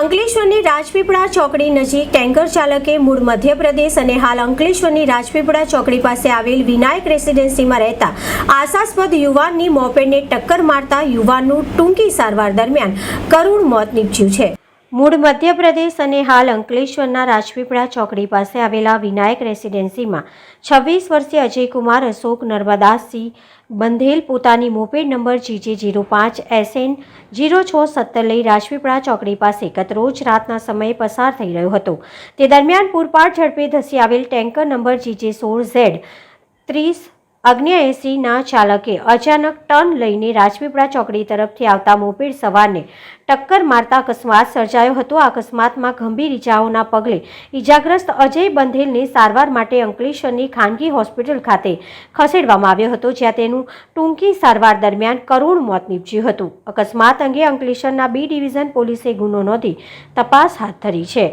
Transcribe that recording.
અંકલેશ્વરની રાજપીપળા ચોકડી નજીક ટેન્કર ચાલકે મૂળ મધ્યપ્રદેશ અને હાલ અંકલેશ્વરની રાજપીપળા ચોકડી પાસે આવેલ વિનાયક રેસિડેન્સીમાં રહેતા આશાસ્પદ યુવાનની મોપેડને ટક્કર મારતા યુવાનનું ટૂંકી સારવાર દરમિયાન કરુણ મોત નીપજ્યું છે. મૂળ મધ્યપ્રદેશ અને હાલ અંકલેશ્વરના રાજપીપળા ચોકડી પાસે આવેલા વિનાયક રેસિડેન્સીમાં છવ્વીસ વર્ષીય અજયકુમાર અશોક નર્મદાસસિંહ બંધેલ પોતાની મોપેડ નંબર જીજે જીરો પાંચ એસએન જીરો છ સત્તર લઈ રાજપીપળા ચોકડી પાસે ગતરોજ રાતના સમયે પસાર થઈ રહ્યો હતો. તે દરમિયાન પૂરપાટ ઝડપે ધસી આવેલ ટેન્કર નંબર જીજે સોળ ઝેડ ત્રીસ અગ્નિએસીના ચાલકે અચાનક ટર્ન લઈને રાજપીપળા ચોકડી તરફથી આવતા મોપેડ સવારને ટક્કર મારતા અકસ્માત સર્જાયો હતો. આ અકસ્માતમાં ગંભીર ઇજાઓના પગલે ઇજાગ્રસ્ત અજય બંધેલને સારવાર માટે અંકલેશ્વરની ખાનગી હોસ્પિટલ ખાતે ખસેડવામાં આવ્યો હતો, જ્યાં તેનું ટૂંકી સારવાર દરમિયાન કરુણ મોત નીપજ્યું હતું. અકસ્માત અંગે અંકલેશ્વરના બી ડિવિઝન પોલીસે ગુનો નોંધી તપાસ હાથ ધરી છે.